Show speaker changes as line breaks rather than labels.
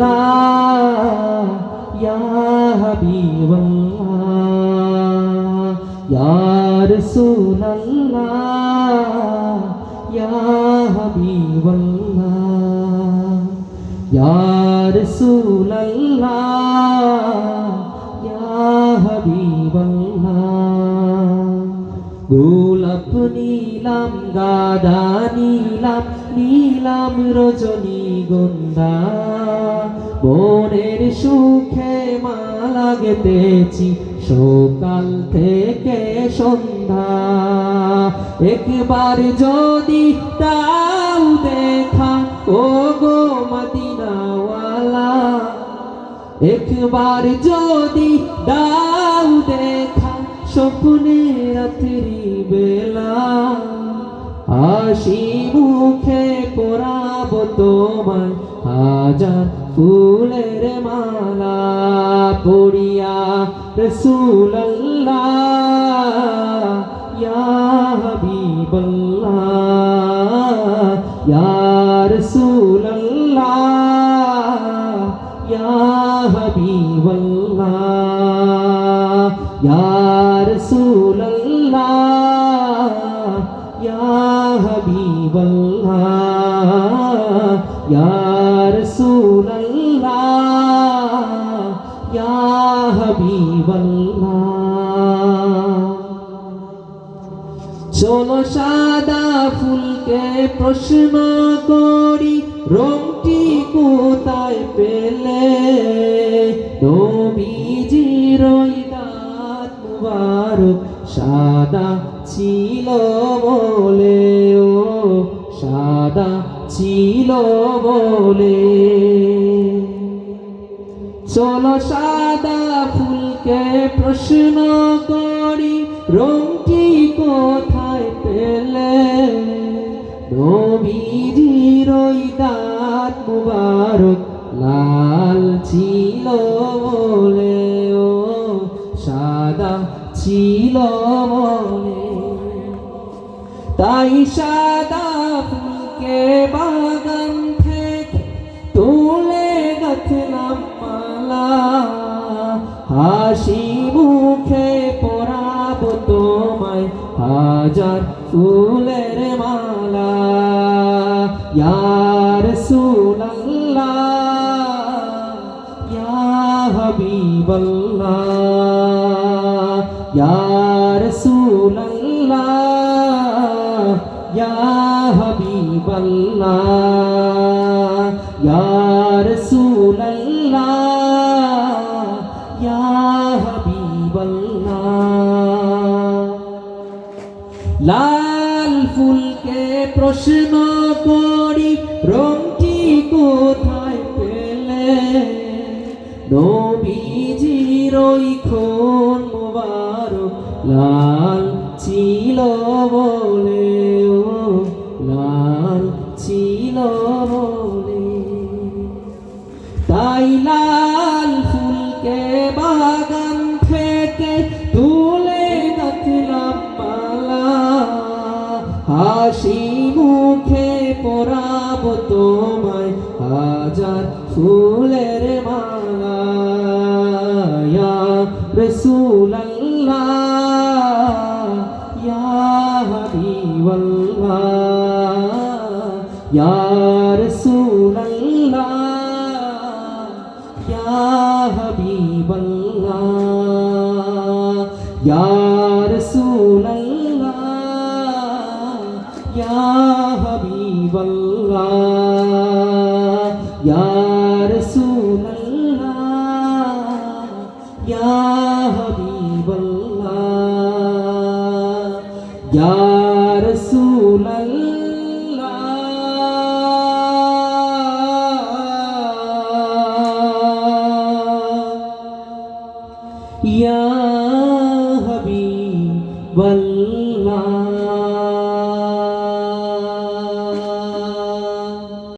আল্লাহ ইয়া হাবিবাল্লাহ ইয়া রাসূলাল্লাহ ইয়া হাবিবাল্লাহ ইয়া রাসূলাল্লাহ। নীলাম গাদা নীলাম নীলাম রজনী গন্ধা। মনের সুখে মালা গেতেছি সকাল থেকে সন্ধ্যা। একবার যদি তাও দেখা ও গো মদিনাওয়ালা। একবার যদি দাও দেখা, স্বপ্নে রাত্রি বেলা হাসি মুখে পরাব তোমায়। হাজার ফুলের মালা পড়িয়া ইয়া হাবিবাল্লাহ ইয়া রাসূলুল্লাহ ইয়া হাবিবাল্লাহ ইয়া হাবিবাল্লাহ চলো সাদা ফুলকে প্রশ্ন করি রংটি কোথায় পেলে? নবীজির মুবারক সাদা ছিল। ছিল বলে। চলো সাদা ফুলকে প্রশ্ন করি, রংটি কোথায় পেলে? নবীজির ওই দাঁত মুবারক লাল ছিল বলে। ও, সাদা ছিল বলে। তাই সাদা ফুলকে বাগান থেকে তুলে গাথলাম মালা? হাসি মুখে পরাব তোমায় হাজার ফুলের মালা। ইয়ার সুল্লাহ ইয়া হাবিবাল্লাহ ইয়া রাসূলুল্লাহ। ইয়া হাবিবাল্লাহ। লাল ফুলকে প্রশ্ন করি, রংটি কোথায় পেলে? নবীজির ওই খুন মুবারক লাল ছিল পরাব তোমায় হাজার ফুলের মালা ইয়া রাসূলুল্লাহ ইয়া হাবিবাল্লাহ ইয়া রাসূলুল্লাহ ইয়া হাবিবাল্লাহ ইয়া রাসূলুল্লাহ ইয়া হাবিবাল্লাহ ইয়া রাসূলুল্লাহ রাসূলুল্লাহ ইয়া হাবিবাল্লাহ।